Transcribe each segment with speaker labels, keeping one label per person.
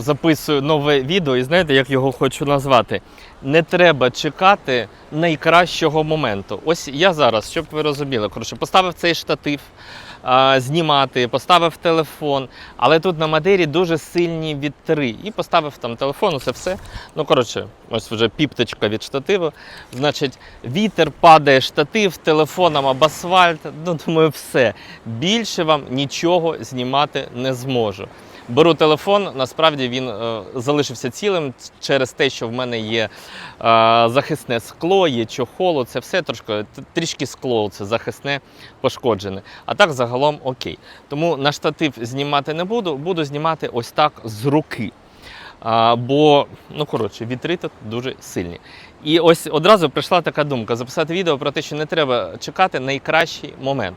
Speaker 1: Записую нове відео і знаєте, як його хочу назвати? Не треба чекати найкращого моменту. Ось я зараз, щоб ви розуміли, коротше, поставив цей штатив а, знімати, поставив телефон, але тут на модері дуже сильні вітри. І поставив там телефон, усе все. Ну, коротше, ось вже піпточка від штативу. Значить, вітер падає, штатив телефоном об асфальт. Ну, думаю, все. Більше вам нічого знімати не зможу. Беру телефон, насправді він е, залишився цілим через те, що в мене є е, захисне скло, є чохол, це все трошки трішки скло, це захисне пошкоджене. А так загалом окей. Тому на штатив знімати не буду, буду знімати ось так з руки. А, бо, ну коротше, вітри тут дуже сильні. І ось одразу прийшла така думка: записати відео про те, що не треба чекати найкращий момент.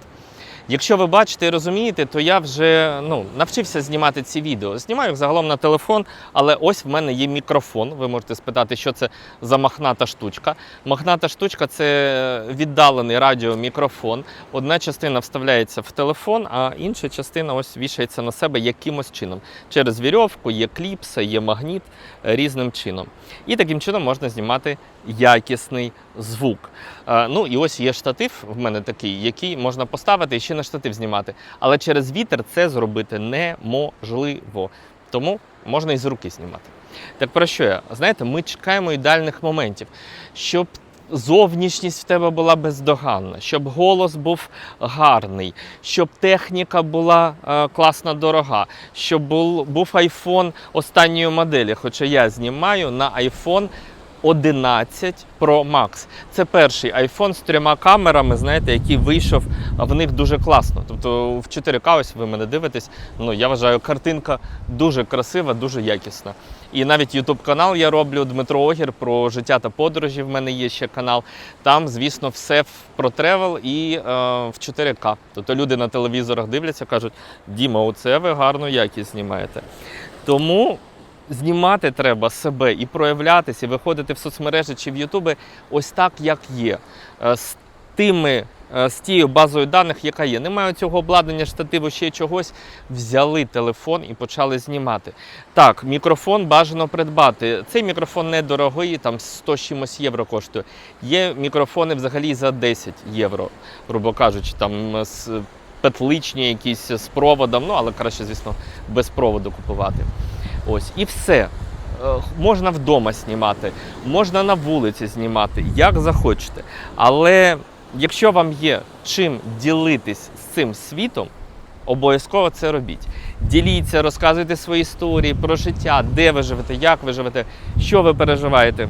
Speaker 1: Якщо ви бачите і розумієте, то я вже ну, навчився знімати ці відео. Знімаю загалом на телефон, але ось в мене є мікрофон. Ви можете спитати, що це за махната штучка. Махната штучка це віддалений радіомікрофон. Одна частина вставляється в телефон, а інша частина ось вішається на себе якимось чином. Через вірьовку, є кліпса, є магніт е, різним чином. І таким чином можна знімати якісний звук. Е, Ну і ось є штатив в мене такий, який можна поставити і ще на штатив знімати. Але через вітер це зробити неможливо. Тому можна і з руки знімати. Так про що я? Знаєте, ми чекаємо ідеальних моментів, щоб зовнішність в тебе була бездоганна, щоб голос був гарний, щоб техніка була е, класна дорога, щоб був, був iPhone останньої моделі. Хоча я знімаю на iPhone 11 Pro Max. Це перший iPhone з трьома камерами, знаєте, який вийшов в них дуже класно. Тобто в 4К, ось ви мене дивитесь. Ну я вважаю, картинка дуже красива, дуже якісна. І навіть YouTube канал я роблю Дмитро Огір про життя та подорожі. В мене є ще канал. Там, звісно, все про тревел і е, в 4К. Тобто люди на телевізорах дивляться, кажуть: Діма, оце ви гарну якість знімаєте. Тому знімати треба себе і проявлятися, і виходити в соцмережі чи в Ютуби ось так, як є. Е, З тими. е, З тією базою даних, яка є. Немає цього обладнання, штативу, ще чогось. Взяли телефон і почали знімати. Так, мікрофон бажано придбати. Цей мікрофон недорогий, там 100 з чимось євро коштує. Є мікрофони взагалі за 10 євро, грубо кажучи, там з петличні якісь з проводом, ну але краще, звісно, без проводу купувати. Ось і все. Е, Можна вдома знімати, можна на вулиці знімати, як захочете. Але якщо вам є чим ділитись з цим світом, обов'язково це робіть. Діліться, розказуйте свої історії про життя, де ви живете, як ви живете, що ви переживаєте.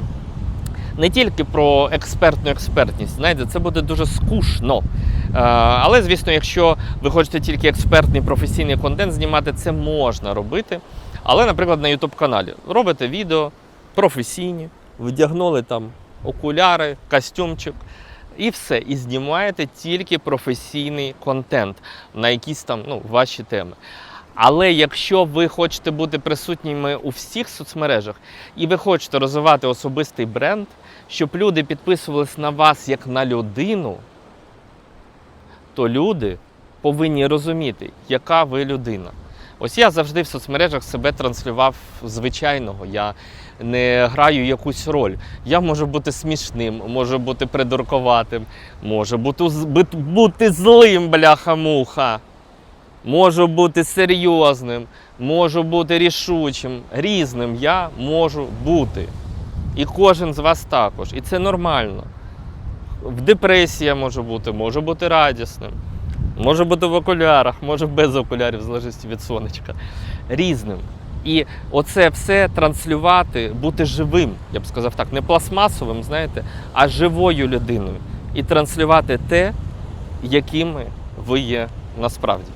Speaker 1: Не тільки про експертну експертність, знаєте, це буде дуже скучно. Е, Але, звісно, якщо ви хочете тільки експертний професійний контент знімати, це можна робити. Але, наприклад, на YouTube каналі робите відео професійні, вдягнули там окуляри, костюмчик. І все, і знімаєте тільки професійний контент на якісь там ну, ваші теми. Але якщо ви хочете бути присутніми у всіх соцмережах і ви хочете розвивати особистий бренд, щоб люди підписувались на вас як на людину, то люди повинні розуміти, яка ви людина. Ось я завжди в соцмережах себе транслював звичайного. Я не граю якусь роль. Я можу бути смішним, можу бути придуркуватим, можу бути, бути злим, бляха-муха. Можу бути серйозним, можу бути рішучим, різним я можу бути. І кожен з вас також. І це нормально. В депресії я можу бути, можу бути радісним. Може бути в окулярах, може без окулярів, в залежності від сонечка. Різним. І оце все транслювати, бути живим, я б сказав так, не пластмасовим, знаєте, а живою людиною. І транслювати те, якими ви є насправді.